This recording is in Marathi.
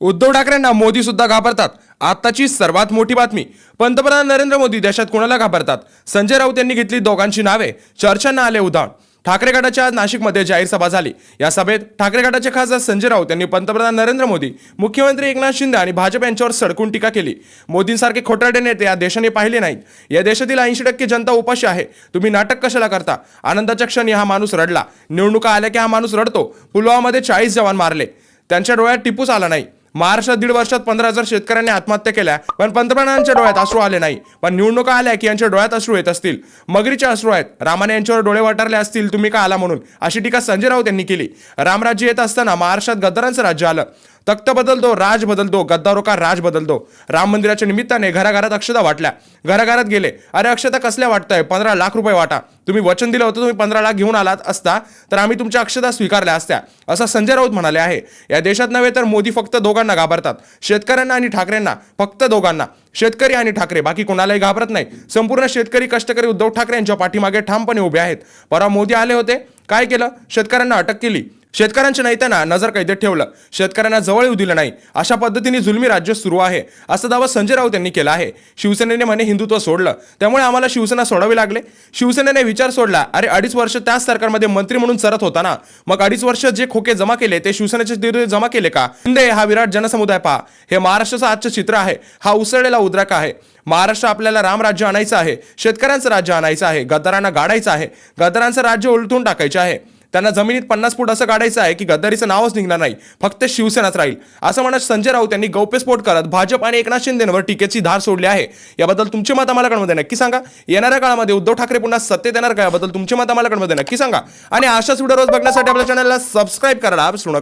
उद्धव ठाकरेंना मोदी सुद्धा घाबरतात. आताची सर्वात मोठी बातमी पंतप्रधान नरेंद्र मोदी देशात कोणाला घाबरतात? संजय राऊत यांनी घेतली दोघांची नावे चर्चांना आले उदाहरण. ठाकरे गटाच्या आज नाशिकमध्ये जाहीर सभा झाली. या सभेत ठाकरे गटाचे खासदार संजय राऊत यांनी पंतप्रधान नरेंद्र मोदी मुख्यमंत्री एकनाथ शिंदे आणि भाजप यांच्यावर सडकून टीका केली. मोदींसारखे खोटारडे नेते या देशाने पाहिले नाहीत. या देशातील ऐंशी टक्के जनता उपाशी आहे. तुम्ही नाटक कशाला करता? आनंदाच्या क्षणी हा माणूस रडला. निवडणुका आल्या की हा माणूस रडतो. पुलवामामध्ये चाळीस जवान मारले. त्यांच्या डोळ्यात टिपूस आला नाही. महाराष्ट्रात दीड वर्षात पंधरा हजार शेतकऱ्यांनी आत्महत्या केल्या पण पंतप्रधानांच्या डोळ्यात अश्रू आले नाही. पण निवडणुका आल्या की यांच्या डोळ्यात अश्रू येत असतील. मगरीचे अश्रू आहेत. रामाने यांच्यावर डोळे वाटारले असतील तुम्ही का आला म्हणून? अशी टीका संजय राऊत यांनी केली. रामराज्य येत असताना महाराष्ट्रात गद्दारांचं राज्य आलं. तख्त बदलतो राज बदलतो गद्दारो का राज बदलतो. राम मंदिराच्या निमित्ताने घराघरात अक्षता वाटल्या. घराघरात गेले. अरे अक्षता कसल्या वाटतंय? पंधरा लाख रुपये वाटा. तुम्ही वचन दिलं होतं तुम्ही पंधरा लाख घेऊन आलात असता तर आम्ही तुमच्या अक्षता स्वीकारल्या असत्या असं संजय राऊत म्हणाले आहे. या देशात नव्हे तर मोदी फक्त दोघांना घाबरतात. शेतकऱ्यांना आणि ठाकरेंना फक्त दोघांना. शेतकरी आणि ठाकरे बाकी कोणालाही घाबरत नाही. संपूर्ण शेतकरी कष्टकरी उद्धव ठाकरे यांच्या पाठीमागे ठामपणे उभे आहेत. परवा मोदी आले होते. काय केलं? शेतकऱ्यांना अटक केली. शेतकऱ्यांच्या नेत्यांना नजर कैदेत ठेवलं. शेतकऱ्यांना जवळ येऊ दिलं नाही. अशा पद्धतीने जुलमी राज्य सुरू आहे. असा दावा संजय राऊत यांनी केला आहे. शिवसेनेने म्हणे हिंदुत्व सोडलं. त्यामुळे आम्हाला शिवसेना सोडावी लागले. शिवसेनेने विचार सोडला. अरे अडीच वर्ष त्याच सरकारमध्ये मंत्री म्हणून सरत होता ना? मग अडीच वर्ष जे खोके जमा केले ते शिवसेनेचे विरुद्ध जमा केले का? शिंदे हा विराट जनसमुदाय पहा. हे महाराष्ट्राचं आजचं चित्र आहे. हा उसळलेला उद्राक आहे. महाराष्ट्र आपल्याला रामराज्य आणायचं आहे. शेतकऱ्यांचं राज्य आणायचं आहे. गद्दारांना गाडायचं आहे. गद्दारांचं राज्य उलटून टाकायचं आहे. त्यांना जमिनीत पन्नास फूट असं काढायचं आहे की गद्दारीचं नावच निघणार नाही. फक्त शिवसेनाच राहील. असं म्हणत संजय राऊत यांनी गौप्यस्फोट करत भाजप आणि एकनाथ शिंदेवर टीकेची धार सोडली आहे. याबद्दल तुमचे मत आम्हाला कळमध्ये नक्की सांगा. येणाऱ्या काळामध्ये उद्धव ठाकरे पुन्हा सत्तेत येणार का? याबद्दल तुमचे मत आम्हाला कळमध्ये नक्की सांगा. आणि अशाच व्हिडिओ रोज बघण्यासाठी आपल्या चॅनलला सबस्क्राईब करायला विसरू नका.